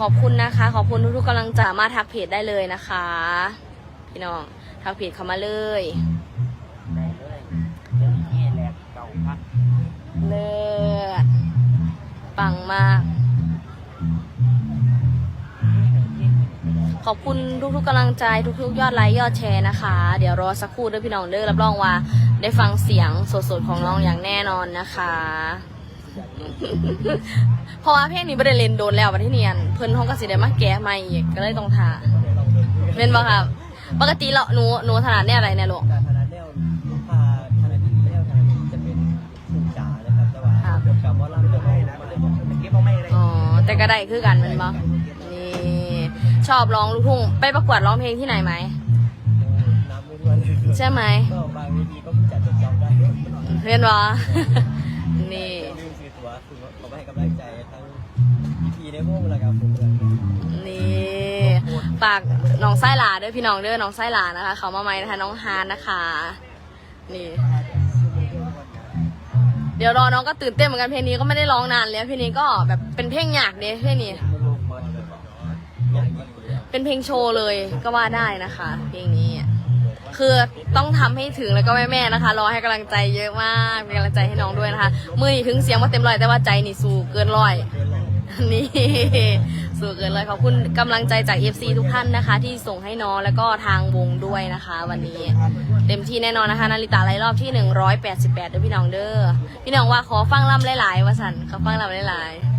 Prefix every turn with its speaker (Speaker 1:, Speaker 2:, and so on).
Speaker 1: ขอบคุณนะคะ ขอบคุณทุกๆกำลังใจมาทักเพจได้เลยนะคะ พี่น้องทักเพจเข้ามาเลย
Speaker 2: ได้เลยเดี๋ยวนี้แหลกเก่าพัก
Speaker 1: เลิศปังมาก ขอบคุณทุกๆกำลังใจทุกๆ ยอดไลค์ยอดแชร์นะคะ เดี๋ยวรอสักครู่เด้อพี่น้องเด้อรับรองว่า ได้ฟังเสียงสดๆของน้องอย่างแน่นอนนะคะ เพราะว่าเพลงนี้ไม่ได้เล่นโดนแล้ววันที่เนียนเพิ่นห้องก็สิได้มาแก้ใหม่อีกก็เลยต้องทาเป็นบ่ครับ ปกติเราหนูหนูถนัดเนี่อะไรเนี่ยลูก
Speaker 3: การธนาแนวพาธนาดีแนวธนาดีจะเป็นผู้จ๋านะครับแต่ว่า
Speaker 1: ครับ
Speaker 3: เกี่ยวกับว่าเราเลือกให้นะมันเลยบอกเก็บเอาไม่ได้
Speaker 1: อ๋อแต่ก็ได้คือกันแมันบ่นี่ชอบร้องลูกทุ่งไปประกวดร้องเพลงที่ไหนไหมใช่ไหม
Speaker 3: ก็บางเวทีก็จัดจดจำได้
Speaker 1: เรียนวะ
Speaker 3: มซื้อตัวคือเขาไม่ให้กำลังใจทั้งพีพีในวงแล้วกับผมเลย
Speaker 1: นี่ฝากน้องไส้หลาด้วยพี่น้องเด้อน้องไส้หลานะคะ เขามาใหม่นะคะน้องฮานนะคะ นี่ เดี๋ยวรอน้องก็ตื่นเต้นเหมือนกันเพลงนี้ก็ไม่ได้ร้องนานแล้วเพลงนี้ก็แบบเป็นเพลงหยากเด้เพลงนี้ เป็นเพลงโชว์เลยก็ว่าได้นะคะ เพลงนี้ คือต้องทำให้ถึงแล้วก็แม่ๆนะคะ รอให้กำลังใจเยอะมากเป็นกำลังใจให้น้องด้วยนะคะ มือถึงเสียงว่าเต็มร้อยแต่ว่าใจนี่สู้เกินร้อยนี่สู้เกินเลยขอบคุณกำลังใจจาก FC ทุกท่านนะคะ ที่ส่งให้น้องแล้วก็ทางวงด้วยนะคะ วันนี้เต็มที่แน่นอนนะคะนาริตาไลรอบที่ 188เด้อพี่น้องเด้อพี่น้องว่าขอฟังล่ำหลายๆว่าสันขอฟังล่ำหลายๆ